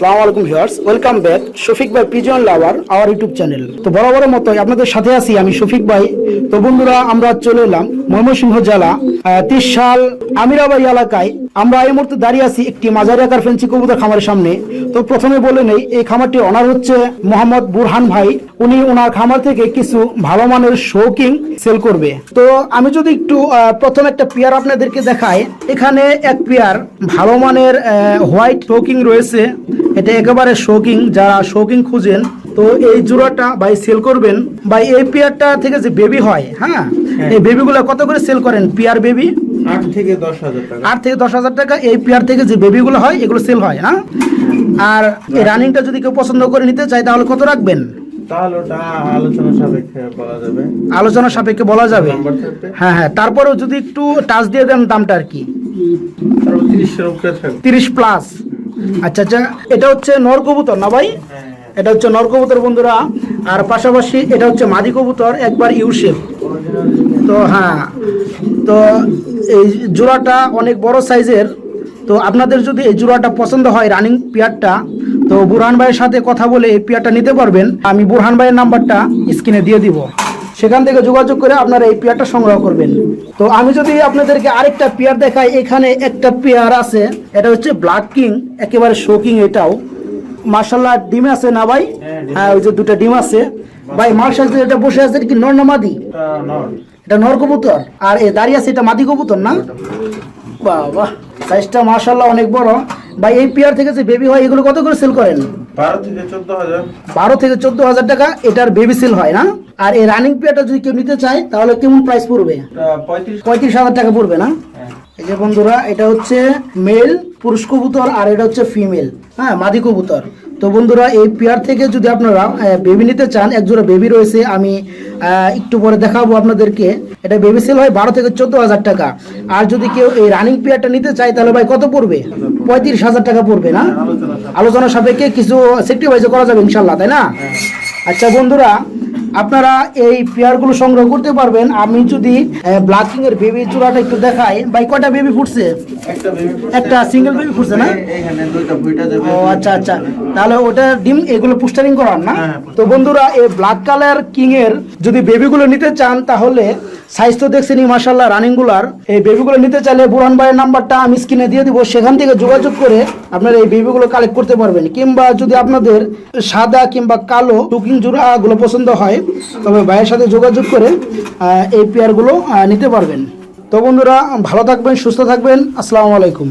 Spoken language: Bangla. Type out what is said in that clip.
সালাম আলাইকুম ওয়েলকাম ব্যাক, শফিক ভাই pigeon lover our YouTube channel তো বরাবর মতোই আপনাদের সাথে আছি আমি শফিক ভাই। তো বন্ধুরা, আমরা চলে এলাম ময়মনসিংহ জেলা সাল আমিরাবাড়ি এলাকায়। আমরা এই মুহূর্তে দাঁড়িয়ে আছি একটি মাঝারি আকার ফেন্সি কবুতর খামারের সামনে। তো প্রথমে বলে নেই, এই খামারটি অনার হচ্ছে মোহাম্মদ বুরহান ভাই। উনি ওনার খামার থেকে কিছু ভালো মানের শৌকিং সেল করবে। তো আমি যদি একটু প্রথম একটা পেয়ার আপনাদেরকে দেখাই। এখানে এক পেয়ার ভালো মানের হোয়াইট শৌকিং রয়েছে। এটা একেবারে শৌকিং যারা শৌকিং খুঁজেন। তো এই জোড়াটা ভাই সেল করবেন। ভাই এই পেয়ারটা থেকে যে বেবি হয় হ্যাঁ? এই বেবিগুলো কত করে সেল করেন পেয়ার বেবি? আট থেকে দশ হাজার টাকা। আট থেকে দশ হাজার টাকা এই পেয়ার থেকে যে বেবিগুলো হয় এগুলো সেল হয় হ্যাঁ আর এই রানিংটা যদি কেউ পছন্দ করে নিতে চায় তাহলে কত রাখবেন? তাহলে ওটা আলোচনা সাপেক্ষে বলা যাবে। আলোচনা সাপেক্ষে বলা যাবে? হ্যাঁ হ্যাঁ তারপরেও যদি একটু টাচ দিয়ে দেন দামটা আর কি। তিরিশ প্লাস। আচ্ছা আচ্ছা এটা হচ্ছে নর কবুতর না ভাই? হ্যাঁ এটা হচ্ছে নর কবুতর বন্ধুরা। আর পাশাপাশি এটা হচ্ছে মাদি কবুতর একবার ইউশেপ তো হ্যাঁ তো এই জোড়াটা অনেক বড় সাইজের। তো আপনাদের যদি এই জোড়াটা পছন্দ হয় রানিং পেয়ারটা তো বুরহান ভাইয়ের সাথে কথা বলে এই পেয়ারটা নিতে পারবেন। আমি বুরহান ভাইয়ের নাম্বারটা স্ক্রিনে দিয়ে দিব। সেখান থেকে যোগাযোগ করে আপনারা এই পেয়ারটা সংগ্রহ করবেন। তো আমি যদি আপনাদেরকে আরেকটা পেয়ার দেখাই এখানে একটা পেয়ার আছে এটা হচ্ছে ব্ল্যাক কিং একেবারে শোকিং এটাও। মার্শাল্লাহ ডিম আছে না ভাই? হ্যাঁ, হ্যাঁ ওই যে দুটো ডিম আছে। ভাই মার্শাল এটা বসে আছে কি নর না মাদি? এটা নর। কবুতর। আর এ দাঁড়িয়ে আছে এটা মাদি কবুতর না? বাহ বাহ। সাইজটা মার্শাল্লাহ অনেক বড়। ভাই এই পেয়ার থেকে যে বেবি হয় এগুলো কত করে সেল করেন? বারো থেকে চোদ্দ হাজার। টাকা এটার বেবি সেল হয় না? আর এই রানিং পেয়ারটা যদি কেউ নিতে চায় তাহলে কেমন প্রাইস পড়বে? পঁয়ত্রিশ হাজার টাকা পড়বে না? হ্যাঁ। এই যে বন্ধুরা এটা হচ্ছে মেল পুরুষ কবুতর আর এটা হচ্ছে ফিমেল হ্যাঁ মাদি কবুতর। তো বন্ধুরা, এই পেয়ার থেকে যদি আপনারা বেবি নিতে চান একজোড়া বেবি রয়েছে, আমি একটু পরে দেখাবো আপনাদেরকে। এটা বেবি সেল হয় বারো থেকে চোদ্দ হাজার টাকা। আর যদি কেউ এই রানিং পেয়ারটা নিতে চায়, তাহলে ভাই কত পড়বে? পঁয়ত্রিশ হাজার টাকা পড়বে, না? আলোচনা সাপেক্ষে। কিছু সেক্রিফাইস করা যাবে ইনশাল্লাহ তাই না? আচ্ছা বন্ধুরা, আপনারা এই পেয়ারগুলো সংগ্রহ করতে পারবেন। আমি যদি ব্লাকিং এর বেবি চূড়াটা একটু দেখাই। ভাই কয়টা বেবি ফুটছে? একটা সিঙ্গেল বেবি ফুটছে না? ও আচ্ছা আচ্ছা। তাহলে ওটা ডিম এগুলো পুস্টারিং করার না? হ্যাঁ, তো বন্ধুরা এই ব্ল্যাক কালার কিং এর যদি বেবিগুলো নিতে চান তাহলে সাইজ তো দেখছেনই মাসাল্লাহ রানিংগুলার। এই বেবিগুলো নিতে চাইলে বুরহান ভাইয়ের নাম্বারটা আমি স্ক্রিনে দিয়ে দিব। সেখান থেকে যোগাযোগ করে আপনারা এই বেবিগুলো কালেক্ট করতে পারবেন। কিংবা যদি আপনাদের সাদা কিংবা কালো টুকিং জোড়াগুলো পছন্দ হয় তবে ভাইয়ের সাথে যোগাযোগ করে এই পেয়ারগুলো নিতে পারবেন। তো বন্ধুরা ভালো থাকবেন সুস্থ থাকবেন। আসসালামু আলাইকুম।